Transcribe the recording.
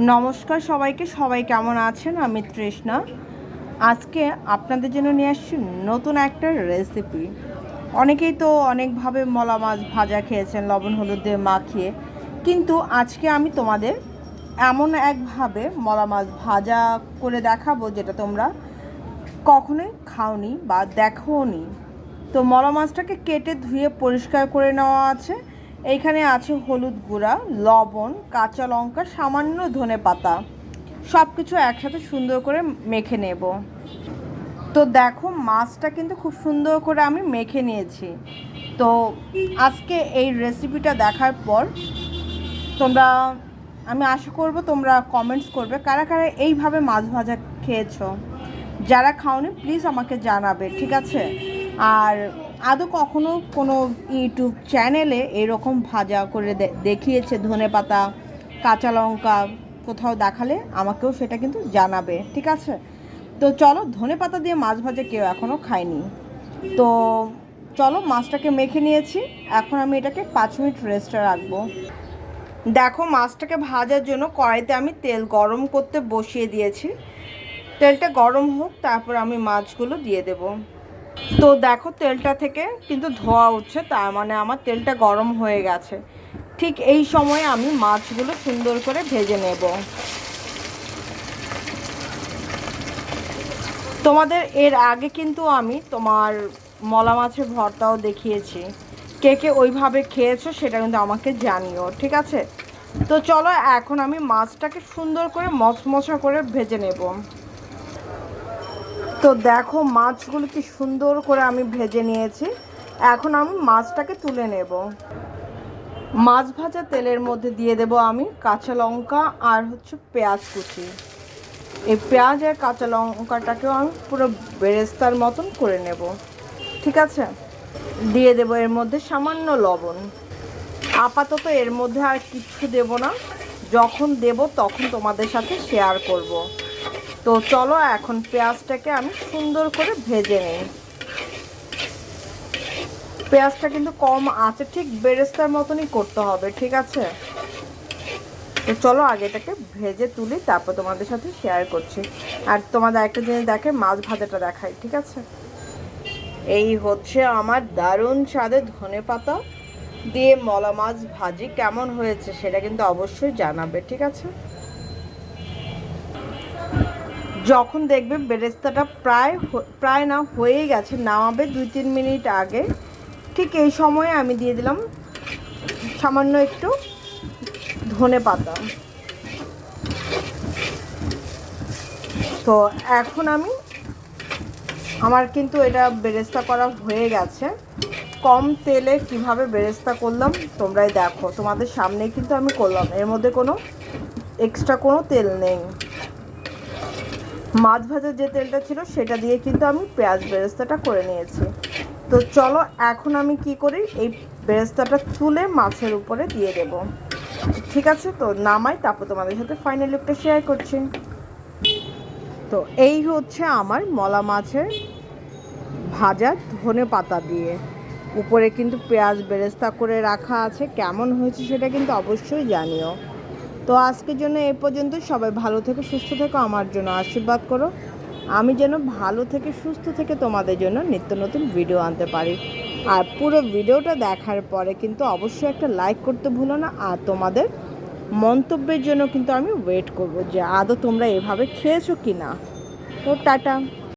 নমস্কার সবাইকে, সবাই কেমন আছেন? আমি তৃষ্ণা। আজকে আপনাদের জন্য নিয়ে আসছি নতুন একটা রেসিপি অনেকেই তো অনেকভাবে মলা মাছ ভাজা খেয়েছেন, লবণ হলুদ দিয়ে মাখিয়ে। কিন্তু আজকে আমি তোমাদের এমন একভাবে মলা মাছ ভাজা করে দেখাবো যেটা তোমরা কখনোই খাওনি বা দেখোনি। তো মলা মাছটাকে কেটে ধুয়ে পরিষ্কার করে নেওয়া আছে। এইখানে আছে হলুদ গুঁড়া, লবণ, কাঁচা লঙ্কা, সামান্য ধনে পাতা। সব কিছু একসাথে সুন্দর করে মেখে নেব। তো দেখো, মাছটা কিন্তু খুব সুন্দর করে আমি মেখে নিয়েছি। তো আজকে এই রেসিপিটা দেখার পর তোমরা, আমি আশা করব তোমরা কমেন্টস করবে, কারা কারা এইভাবে মাছ ভাজা খেয়েছো। যারা খাওনি প্লিজ আমাকে জানাবে, ঠিক আছে? আর আদৌ কখনো কোনো ইউটিউব চ্যানেলে এরকম ভাজা করে দেখিয়েছে ধনে পাতা, কাঁচা লঙ্কা, কোথাও দেখালে আমাকেও সেটা কিন্তু জানাবে, ঠিক আছে? তো চলো, ধনে পাতা দিয়ে মাছ ভাজা কেউ এখনও খায়নি। তো চলো, মাছটাকে মেখে নিয়েছি। এখন আমি এটাকে পাঁচ মিনিট রেস্টে রাখব। দেখো, মাছটাকে ভাজার জন্য কড়াইতে আমি তেল গরম করতে বসিয়ে দিয়েছি। তেলটা গরম হোক, তারপর আমি মাছগুলো দিয়ে দেব। তো দেখো তেলটা থেকে কিন্তু ধোয়া উঠছে তার মানে আমার তেলটা গরম হয়ে গেছে। ঠিক এই সময় আমি মাছগুলো সুন্দর করে ভেজে নেব। তোমাদের এর আগে কিন্তু আমি তোমার মলা মাছের ভর্তাও দেখিয়েছি। কে কে ওইভাবে খেয়েছো সেটা কিন্তু আমাকে জানিও, ঠিক আছে? তো চলো এখন আমি মাছটাকে সুন্দর করে মচমচা করে ভেজে নেব। তো দেখো মাছগুলো কি সুন্দর করে আমি ভেজে নিয়েছি। এখন আমি মাছটাকে তুলে নেব। মাছ ভাজা তেলের মধ্যে দিয়ে দেব আমি কাঁচা লঙ্কা আর হচ্ছে পেঁয়াজ কুচি। এই পেঁয়াজ আর কাঁচা লঙ্কাটাকেও আমি পুরো বেরেস্তার মতন করে নেব। ঠিক আছে? দিয়ে দেব এর মধ্যে সামান্য লবণ। আপাতত এর মধ্যে আর কিচ্ছু দেব না। যখন দেব তখন তোমাদের সাথে শেয়ার করব। তো চলো এখন পেঁয়াজটাকে আমি সুন্দর করে ভেজে নিই। পেঁয়াজটা কিন্তু কম আছে, ঠিক বেরেস্তার মতনই করতে হবে, ঠিক আছে? তো চলো আগে এটাকে ভেজে তুলি, তারপর তোমাদের সাথে শেয়ার করছি। আর তোমাদের একটা জিনিস দেখে, মাছ ভাজাটা দেখাই, ঠিক আছে? এই হচ্ছে আমার দারুণ স্বাদে ধনে পাতা দিয়ে মলা মাছ ভাজি, কেমন হয়েছে সেটা কিন্তু অবশ্যই জানাবে, ঠিক আছে? যখন দেখবে বেরেস্তাটা প্রায় প্রায় না হয়ে গেছে, নামাবে দুই তিন মিনিট আগে, ঠিক এই সময়ে আমি দিয়ে দিলাম সামান্য একটু ধনে পাতা। তো এখন আমি, আমার কিন্তু এটা বেরেস্তা করা হয়ে গেছে। কম তেলে কীভাবে বেরেস্তা করলাম তোমরাই দেখো। তোমাদের সামনে কিন্তু আমি করলাম, এর মধ্যে কোনো এক্সট্রা কোনো তেল নেই। মাছ ভাজার যে তেলটা ছিল সেটা দিয়ে কিন্তু আমি পেঁয়াজ বেরেস্তাটা করে নিয়েছি। তো চলো, এখন আমি কি করি? এই বেরেস্তাটা তুলে মাছের উপরে দিয়ে দেব। ঠিক আছে? তো নামাই, তারপর তোমাদের সাথে ফাইনাল লুকটা শেয়ার করছি। তো এই হচ্ছে আমার মলা মাছের ভাজা ধনে পাতা দিয়ে। উপরে কিন্তু পেঁয়াজ বেরেস্তা করে রাখা আছে। কেমন হয়েছে সেটা কিন্তু অবশ্যই জানিও। তো আজকের জন্য এ পর্যন্ত। সবাই ভালো থেকে, সুস্থ থেকো, আমার জন্য আশীর্বাদ করো। আমি যেন ভালো থেকে, সুস্থ থেকে তোমাদের জন্য নিত্য নতুন ভিডিও আনতে পারি। আর পুরো ভিডিওটা দেখার পরে কিন্তু অবশ্যই একটা লাইক করতে ভুলো না। আর তোমাদের মন্তব্যের জন্য কিন্তু আমি ওয়েট করব যে আদৌ তোমরা এভাবে খেয়েছো কি না তো টাটা।